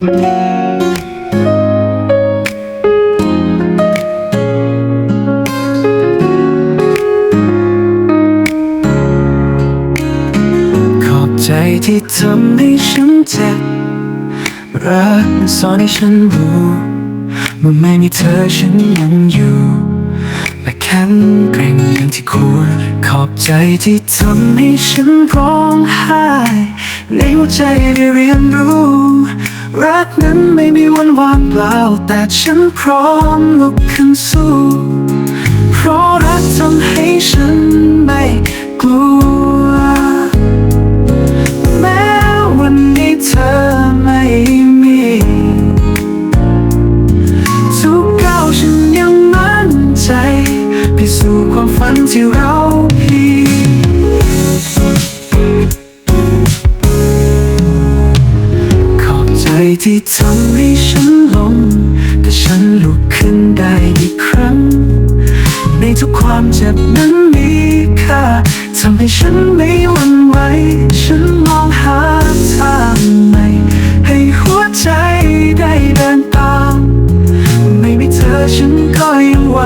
ขอบใจที่ทำให้ฉันเจ็บ รักมันสอนให้ฉันรู้เมื่อไม่มีเธอฉันยังอยู่และแข็งแกร่งอย่างที่ควร ขอบใจที่ทำให้ฉันร้องไห้ในหัวใจได้เรียนรู้ รักนั้นไม่มีวันว่างเปล่า แต่ฉันพร้อมลุกขึ้นสู้ เพราะรักทำให้ฉันไม่กลัว แม้วันนี้เธอไม่มี ทุกก้าวฉันยังมั่นใจไปสู่ความฝันที่เราพีข ที่ทำให้ฉันลงแต่ฉันลุกขึ้นได้อีกครั้ง ในทุกความเจ็บนั้นมีค่าทำให้ฉันไม่หวั่นไหวฉันมองหาทางใหม่ให้หัวใจได้เดินตาม ไม่มีเธอฉันก็ยังไหว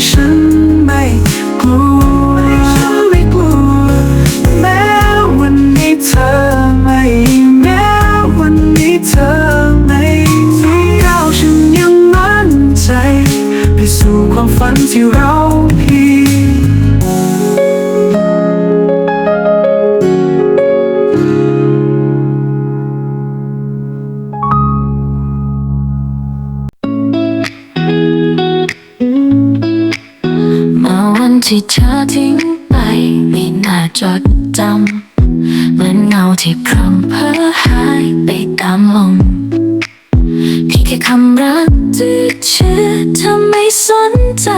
ำใที่เธอทิ้งไปไม่น่าจดจำเหมือนเงาที่พร่ำเพ้อหายไปตามลมเพียงแค่คำรักที่ชื่อเธอไม่สนใจ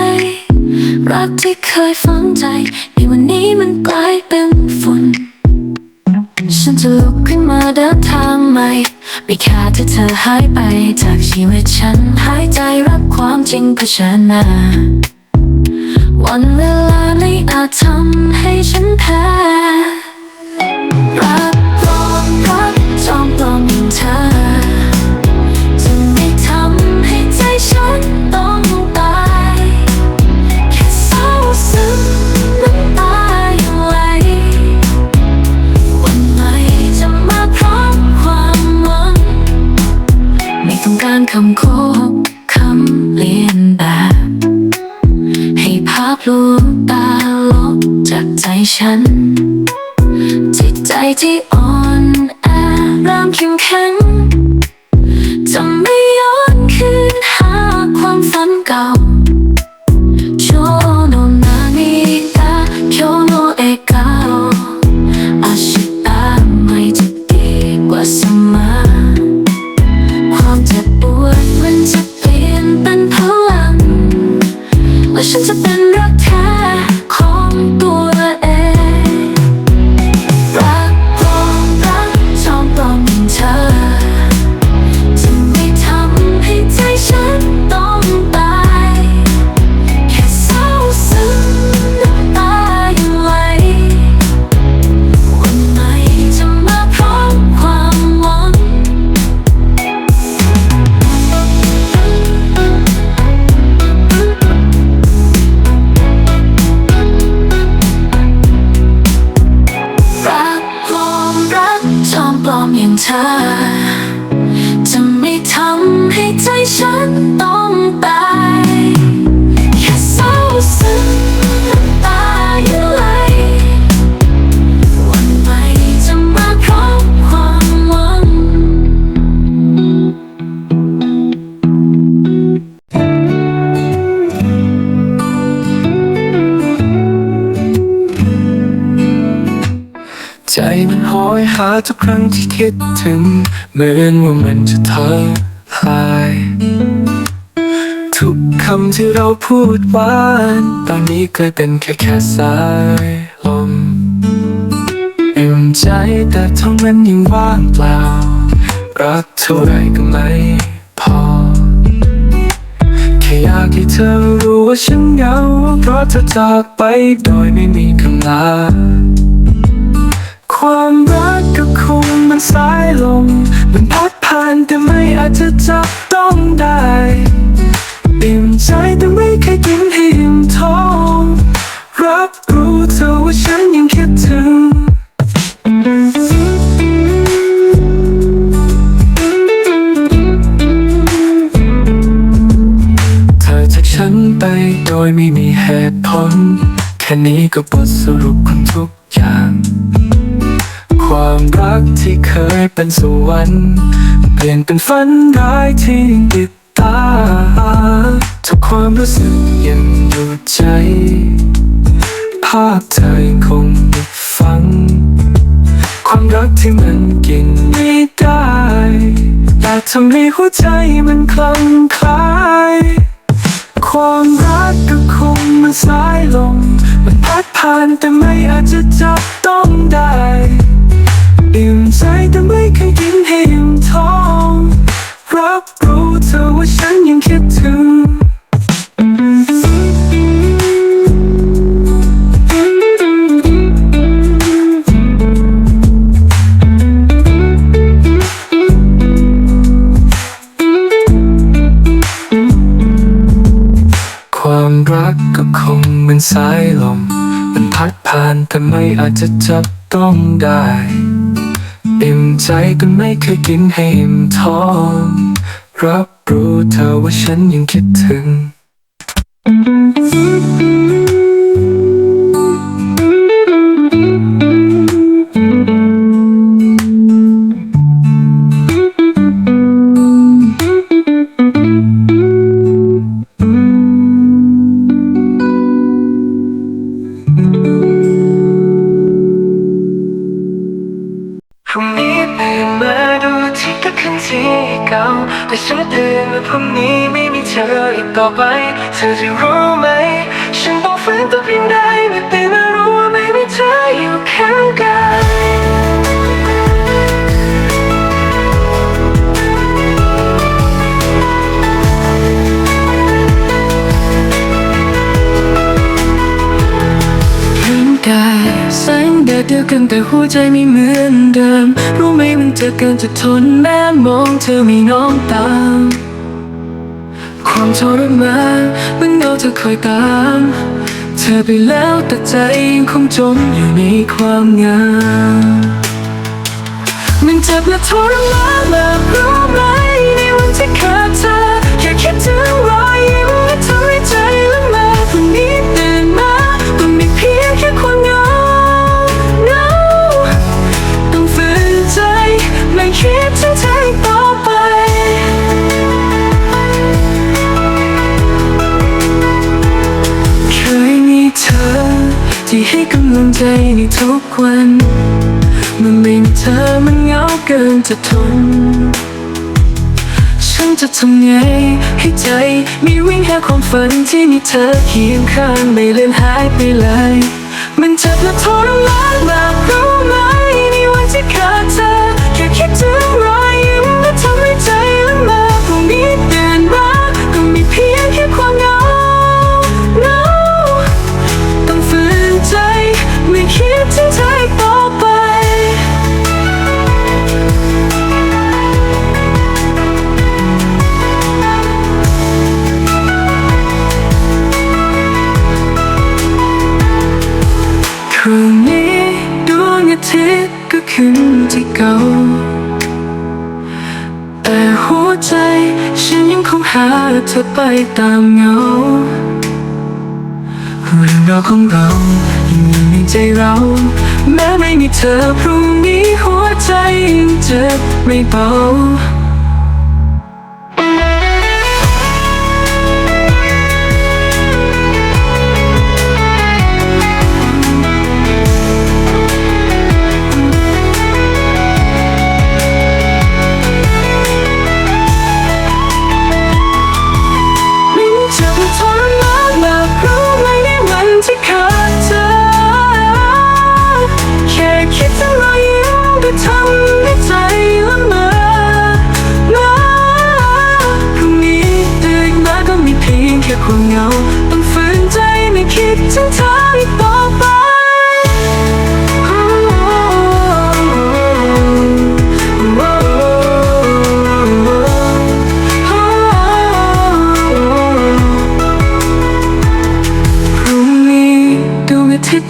รักที่เคยฝังใจในวันนี้มันกลายเป็นฝุ่นฉันจะลุกขึ้นมาเดินทางใหม่ไม่ค่าที่เธอหายไปจากชีวิตฉันหายใจรับความจริงเผชิญหน้า วันเวลาไม่อาจทำให้ฉันแพ้รักปลอมรักจอมปลอมเธอจะไม่ทำให้ใจฉันต้องตาย แค่เศร้าซึมน้ำตายังไหลวันใหม่จะมาพร้อมความหวัง ไม่ต้องการคำโค ต ทุกครั้งที่คิดถึง เหมือนว่ามันจะทลายทุกคำที่เราพูดหวานตอนนี้เคยเป็นแค่แค่สายลมอิ่มใจแต่ท้องมันยังว่างเปล่า รักเท่าไรก็ไม่พอ แค่อยากให้เธอรู้ว่าฉันเหงา เพราะเธอจากไปโดยไม่มีคำลาความรัก สายลมมันพัดผ่านแต่ไม่อาจจะจับต้องได้อิ่มใจแต่ไม่เคยกินให้อิ่มท้องรับรู้เธอว่าฉันยังคิดถึงเธอจากฉันไปโดยไม่มีเหตุผล แค่นี้ก็บทสรุปของทุก ความรักที่เคยเป็นสวรรค์เปลี่ยนเป็นฝันร้ายที่ติดตา ทุกความรู้สึกยังอยู่ใจ ภาพเธอยังคงฝัง ความรักที่มันกินไม่ได้ แต่ทำให้หัวใจมันคลั่งไคล้าย ความรักก็คงมันสายลมมันพัดผ่านแต่ไม่อาจจะจับต้องได้ จผ่านแต่ไม่อาจจะจับต้องได้อิ่มใจก็ไม่เคยกินให้อิ่มท้อง รับรู้เธอว่าฉันยังคิดถึง แต่ฉันเตือนว่าพรุ่งนี้ไม่มีเธออีกต่อไป เธอจะรู้ไหม เดียวกันแต่หัวใจไม่เหมือนเดิม รู้ไหมมันเจะเกินจะทนแม้มองเธอไม่น้องตามความทรมานมันเงาเธอคอยตาม เธอไปแล้วแต่ใจยังคงจมอยู่ในความเหงามันเจ็บและทรมานมากรู้ไหมในวันที่ จะทน ฉันจะทำไงให้ใจ มีวิ่งหาความฝันที่มีเธอเคียงข้างไม่เลือนหายไปเลย มันเจ็บและทรมานมากรู้ ธอไปตามเงาเรื่องราวของเรายังมีในใจเรา แม้ไม่มีเธอพรุ่งนี้หัวใจยังเจ็บไม่เบา ความเหงาต้องฝืนใจไม่คิดถึงเธอ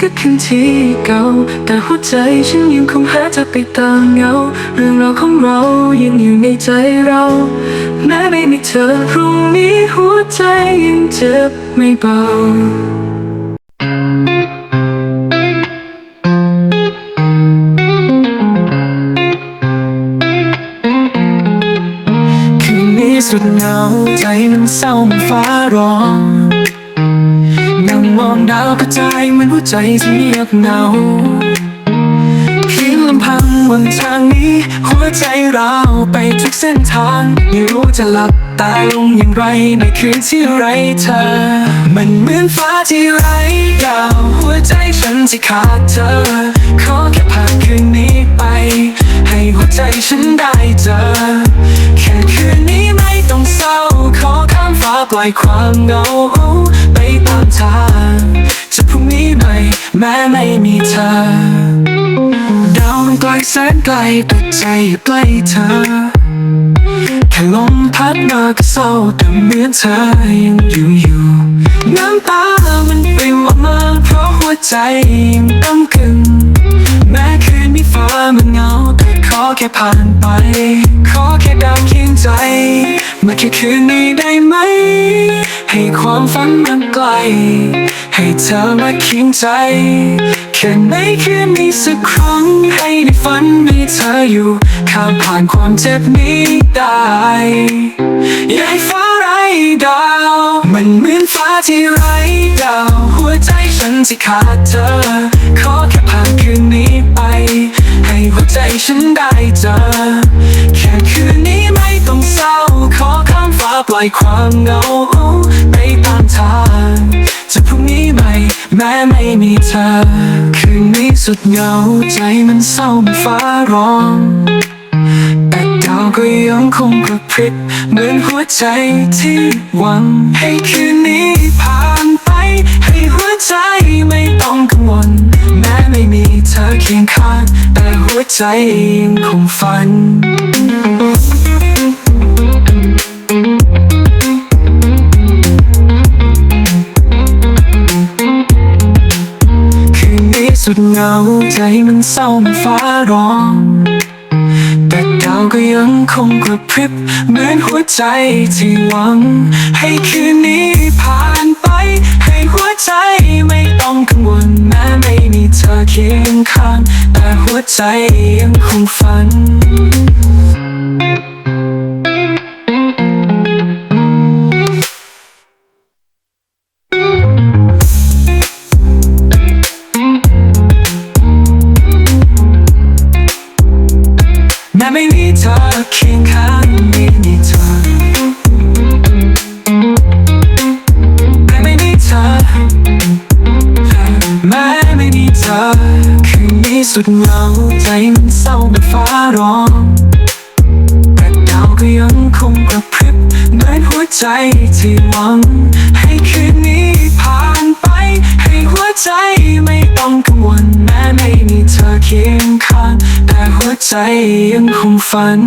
ก็ขึ้นที่เก่า แต่หัวใจฉันยังคงหาเธอไปตามเงา เรื่องราวของเรายังอยู่ในใจเรา แม้ไม่มีเธอพรุ่งนี้หัวใจยังเจ็บไม่เบาคืนนี้สุดเหงาใจมันเศร้ามันฟ้าร้อง นั่งมองดาวกระจายเหมือนหัวใจที่เงียบเหงาเพียงลำพังบนทางนี้ หัวใจเราไปทุกเส้นทาง ไม่รู้จะหลับตาลงอย่างไรในคืนที่ไรเธอ มันเหมือนฟ้าที่ไร้ดาวหัวใจฉันที่ขาดเธอ ขอแค่ผ่านคืนนี้ไป ให้หัวใจฉันได้เจอ แค่คืนนี้ไม่ต้องเศร้า ขอข้ามฟ้าปล่อยความเหงาไป ตามทางจะพรุ่งนี้ใหม่แม้ไม่มีเธอ ดาวมันไกลแสนไกลแต่ใจอยู่ใกล้เธอ แค่ลมพัดมาก็เศร้าแต่เหมือนเธอยังอยู่อยู่น้ำตามันปลิวออกมาเพราะหัวใจยังต้ำกึ่งแม้คืนนี้ฟ้ามันเงาแต่ขอแค่ผ่านไป ขอแค่ดาวเคียงใจ มาแค่คืนนี้ได้ไหม ให้ความฝันมันไกล ให้เธอมาเคียงใจ แค่ในคืนนี้สักครั้ง ให้ได้ฝันมีเธออยู่ ข้ามผ่านความเจ็บนี้ได้ยากให้ฟ้าไร้ดาว มันเหมือนฟ้าที่ไร้ดาว หัวใจฉันที่ขาดเธอ ขอแค่ผ่านคืนนี้ อยความเหงาไปตามทางจะพรุ่งนี้ใหม่แม้ไม่มีเธอ คืนนี้สุดเหงาใจมันเศร้าเหมันฟ้าร้องแต่ดาวก็ยังคงกระพริบเหมือนหัวใจที่หวังให้คืนนี้ผ่านไป ให้หัวใจไม่ต้องกังวลแม้ไม่มีเธอเคียงข้างแต่หัวใจยังคงฝัน สุดเหงาใจมันเศร้ามันฟ้าร้อง แต่ดาวก็ยังคงกระพริบ เหมือนหัวใจที่หวัง ให้คืนนี้ผ่านไป ให้หัวใจไม่ต้องกังวลแม้ไม่มีเธอเคียงข้างแต่หัวใจยังคงฝัน สุดเหงาใจมันเศร้าเหมือนฟ้าร้องแต่ดาวก็ยังคงกระพริบเหมือนหัวใจที่หวัง ให้คืนนี้ผ่านไป ให้หัวใจไม่ต้องกังวลแม้ไม่มีเธอเคียงข้างแต่หัวใจยังคงฝัน